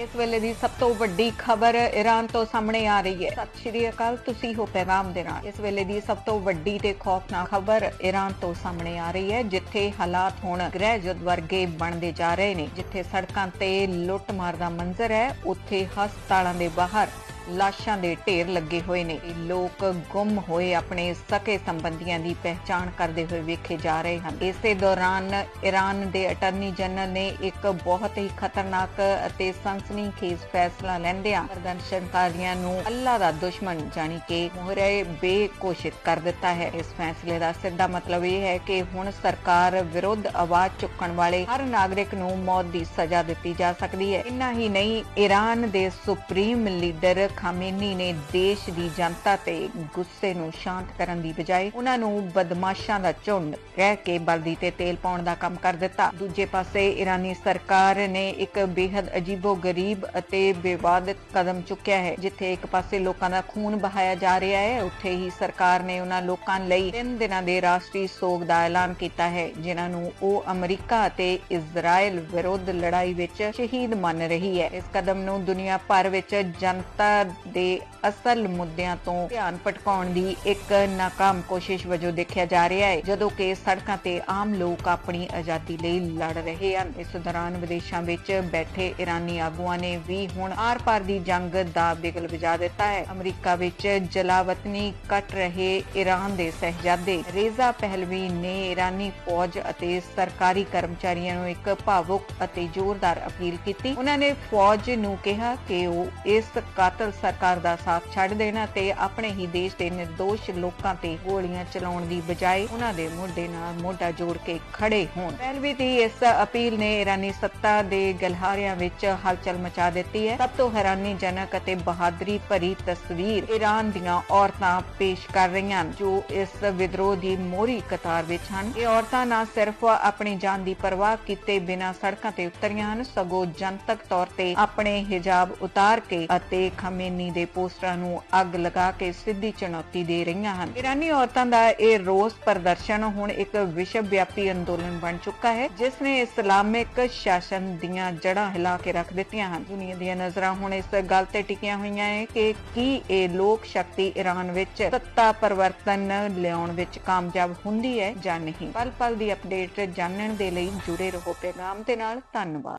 ਇਸ ਵੇਲੇ ਦੀ ਸਭ ਤੋਂ ਵੱਡੀ ਖਬਰ ਈਰਾਨ ਤੋਂ ਸਾਹਮਣੇ ਆ ਰਹੀ ਹੈ। ਸਤਿ ਸ਼੍ਰੀ ਅਕਾਲ, ਤੁਸੀਂ ਹੋ ਪੈਗਾਮ ਦੇ ਨਾਲ। ਇਸ ਵੇਲੇ ਦੀ ਸਭ ਤੋਂ ਵੱਡੀ ਤੇ ਖੌਫਨਾਕ ਖਬਰ ਈਰਾਨ ਤੋਂ ਸਾਹਮਣੇ ਆ ਰਹੀ ਹੈ, ਜਿੱਥੇ ਹਾਲਾਤ ਹੁਣ ਗ੍ਰਹਿ ਯੁੱਧ ਵਰਗੇ ਬਣਦੇ ਜਾ ਰਹੇ ਨੇ। ਜਿੱਥੇ ਸੜਕਾਂ ਤੇ ਲੁੱਟ ਮਾਰ ਦਾ ਮੰਜ਼ਰ ਹੈ, ਉੱਥੇ ਹਸਪਤਾਲਾਂ ਦੇ ਬਾਹਰ ਲਾਸ਼ਾਂ ਦੇ ਢੇਰ ਲੱਗੇ ਹੋਏ ਨੇ। ਲੋਕ ਗੁੰਮ ਹੋਏ ਆਪਣੇ ਸਕੇ ਸੰਬੰਧੀਆਂ ਦੀ ਪਹਿਚਾਣ ਕਰਦੇ ਹੋਏ ਵੇਖੇ ਜਾ ਰਹੇ ਹਨ। ਇਸੇ ਦੌਰਾਨ ਈਰਾਨ ਦੇ ਅਟਾਰਨੀ ਜਨਰਲ ਨੇ ਇੱਕ ਬਹੁਤ ਹੀ ਖਤਰਨਾਕ ਅਤੇ ਸਨਸਨੀਖੇਜ਼ ਫੈਸਲਾ ਲੈਂਦਿਆਂ ਪ੍ਰਦਰਸ਼ਨਕਾਰੀਆਂ ਨੂੰ ਅੱਲਾ ਦਾ ਦੁਸ਼ਮਣ ਜਾਣੀ ਕਿ ਮੋਹਰੇ ਬੇਘੋਸ਼ਿਤ ਕਰ ਦਿੱਤਾ ਹੈ। ਇਸ ਫੈਸਲੇ ਦਾ ਸਿੱਧਾ ਮਤਲਬ ਇਹ ਹੈ ਕਿ ਹੁਣ ਸਰਕਾਰ ਵਿਰੁੱਧ ਆਵਾਜ਼ ਚੁੱਕਣ ਵਾਲੇ ਹਰ ਨਾਗਰਿਕ ਨੂੰ ਮੌਤ ਦੀ ਸਜ਼ਾ ਦਿੱਤੀ ਜਾ ਸਕਦੀ ਹੈ। ਇੰਨਾ ਹੀ ਨਹੀਂ ਈਰਾਨ ਦੇ ਸੁਪਰੀਮ ਲੀਡਰ ਖਾਮੇਨੀ ਨੇ ਦੇਸ਼ ਦੀ ਜਨਤਾ ਤੇ ਗੁੱਸੇ ਨੂੰ ਸ਼ਾਂਤ ਕਰਨ ਦੀ ਬਜਾਏ ਉਹਨਾਂ ਨੂੰ ਬਦਮਾਸ਼ਾਂ ਦਾ ਝੁੰਡ ਕਹਿ ਕੇ ਬਲਦੀ ਤੇ ਤੇਲ ਪਾਉਣ ਦਾ ਕੰਮ ਕਰ ਦਿੱਤਾ। ਦੂਜੇ ਪਾਸੇ ਇਰਾਨੀ ਸਰਕਾਰ ਨੇ ਇੱਕ ਬੇहद ਅਜੀਬੋ-ਗਰੀਬ ਅਤੇ ਵਿਵਾਦਿਤ ਕਦਮ ਚੁੱਕਿਆ ਹੈ, ਜਿੱਥੇ ਇੱਕ ਪਾਸੇ ਲੋਕਾਂ ਦਾ ਖੂਨ ਬਹਾਇਆ ਜਾ ਰਿਹਾ ਹੈ, ਉੱਥੇ ਹੀ ਸਰਕਾਰ ਨੇ ਉਹਨਾਂ ਲੋਕਾਂ ਲਈ ਤਿੰਨ ਦਿਨਾਂ ਦੇ ਰਾਸ਼ਟਰੀ ਸੋਗ ਦਾ ਐਲਾਨ ਕੀਤਾ ਹੈ, ਜਿਨ੍ਹਾਂ ਨੂੰ ਉਹ ਅਮਰੀਕਾ ਅਤੇ ਇਜ਼ਰਾਈਲ ਵਿਰੁੱਧ ਲੜਾਈ ਵਿੱਚ ਸ਼ਹੀਦ ਮੰਨ ਰਹੀ ਹੈ। ਇਸ ਕਦਮ ਨੂੰ ਦੁਨੀਆ ਭਰ ਵਿੱਚ ਜਨਤਾ ਦੇ ਅਸਲ ਮੁੱਦਿਆਂ ਤੋਂ ਧਿਆਨ ਭਟਕਾਉਣ ਦੀ ਇੱਕ ਨਾਕਾਮ ਕੋਸ਼ਿਸ਼ ਵਜੋਂ ਦੇਖਿਆ ਜਾ ਰਿਹਾ ਹੈ, ਜਦੋਂ ਕਿ ਸੜਕਾਂ ਤੇ ਆਮ ਲੋਕ ਆਪਣੀ ਆਜ਼ਾਦੀ ਲਈ ਲੜ ਰਹੇ ਹਨ। ਇਸ ਦੌਰਾਨ ਵਿਦੇਸ਼ਾਂ ਵਿੱਚ ਬੈਠੇ ਇਰਾਨੀ ਆਗੂਆਂ ਨੇ ਵੀ ਹੁਣ ਆਰ-ਪਾਰ ਦੀ ਜੰਗ ਦਾ ਬਿਗਲ ਵਜਾ ਦਿੱਤਾ ਹੈ। ਅਮਰੀਕਾ ਵਿੱਚ ਜਲਾਵਤਨੀ ਕੱਟ ਰਹੇ ਈਰਾਨ ਦੇ ਸਹਿਜਾਦੇ ਰੇਜ਼ਾ ਪਹਿਲਵੀ ਨੇ ਇਰਾਨੀ ਫੌਜ ਅਤੇ ਸਰਕਾਰੀ ਕਰਮਚਾਰੀਆਂ ਨੂੰ ਇੱਕ ਭਾਵੁਕ ਅਤੇ ਜ਼ੋਰਦਾਰ ਅਪੀਲ ਕੀਤੀ। ਉਹਨਾਂ ਨੇ ਫੌਜ ਨੂੰ ਕਿਹਾ ਕਿ ਉਹ ਇਸ ਕਾਤਲ ਸਰਕਾਰ ਦਾ ਸਾਥ ਛੱਡ ਦੇਣ ਅਤੇ ਆਪਣੇ ਹੀ ਦੇਸ਼ ਦੇ નિર્ਦੋਸ਼ ਲੋਕਾਂ ਤੇ ਗੋਲੀਆਂ ਚਲਾਉਣ ਦੀ ਬਜਾਏ ਉਹਨਾਂ ਦੇ ਮੋਢੇ ਨਾਲ ਮੋਢਾ ਜੋੜ ਕੇ ਖੜੇ ਹੋਣ। ਪਹਿਲਵੀ ਦੀ ਇਸ ਅਪੀਲ ਨੇ ਇਰਾਨੀ ਸੱਤਾ ਦੇ ਗਲਹਾਰਿਆਂ ਵਿੱਚ ਹਲਚਲ ਮਚਾ ਦਿੱਤੀ ਹੈ। ਸਭ ਤੋਂ ਹੈਰਾਨੀਜਨਕ ਅਤੇ ਬਹਾਦਰੀ ਭਰੀ ਤਸਵੀਰ ਈਰਾਨ ਦੀਆਂ ਔਰਤਾਂ ਪੇਸ਼ ਕਰ ਰਹੀਆਂ ਜੋ ਇਸ ਵਿਦਰੋਹ ਦੀ ਮੋਹਰੀ ਕਤਾਰ ਵਿੱਚ ਹਨ। ਇਹ ਔਰਤਾਂ ਨਾ ਸਿਰਫ ਆਪਣੀ ਜਾਨ ਦੀ ਪਰਵਾਹ ਕੀਤੇ ਬਿਨਾਂ ਸੜਕਾਂ ਤੇ ਉਤਰੀਆਂ ਹਨ, ਸਗੋਂ ਜਨਤਕ ਤੌਰ ਤੇ ਆਪਣੇ ਹਿਜਾਬ ਉਤਾਰ ਕੇ ਅਤੇ ਖਮੇਨੀ ਦੇ ਪੋਸਟਰਾਂ ਨੂੰ ਅੱਗ ਲਗਾ ਕੇ ਸਿੱਧੀ ਚੁਣੌਤੀ ਦੇ ਰਹੀਆਂ ਹਨ। ਇਰਾਨੀ ਔਰਤਾਂ ਦਾ ਇਹ ਰੋਸ ਪ੍ਰਦਰਸ਼ਨ ਹੁਣ ਇੱਕ ਵਿਸ਼ਵ ਵਿਆਪੀ ਅੰਦੋਲਨ ਬਣ ਚੁੱਕਾ ਹੈ, ਜਿਸ ਨੇ ਇਸਲਾਮਿਕ ਸ਼ਾਸਨ ਦੀਆਂ ਜੜਾਂ ਹਿਲਾ ਕੇ ਰੱਖ ਦਿੱਤੀਆਂ ਹਨ। ਦੁਨੀਆ ਦੀਆਂ ਨਜ਼ਰਾਂ ਹੁਣ ਇਸ ਗੱਲ ਤੇ ਟਿਕੀਆਂ ਹੋਈਆਂ ਹੈ ਕਿ ਕੀ ਇਹ ਲੋਕ ਸ਼ਕਤੀ ਈਰਾਨ ਵਿੱਚ ਸੱਤਾ ਪਰਿਵਰਤਨ ਲਿਆਉਣ ਵਿੱਚ ਕਾਮਯਾਬ ਹੁੰਦੀ ਹੈ ਜਾਂ ਨਹੀਂ। ਪਲ ਪਲ ਦੀ ਅਪਡੇਟ ਜਾਣਨ ਦੇ ਲਈ ਜੁੜੇ ਰਹੋ ਪੈਗਾਮ ਦੇ ਨਾਲ। ਧੰਨਵਾਦ।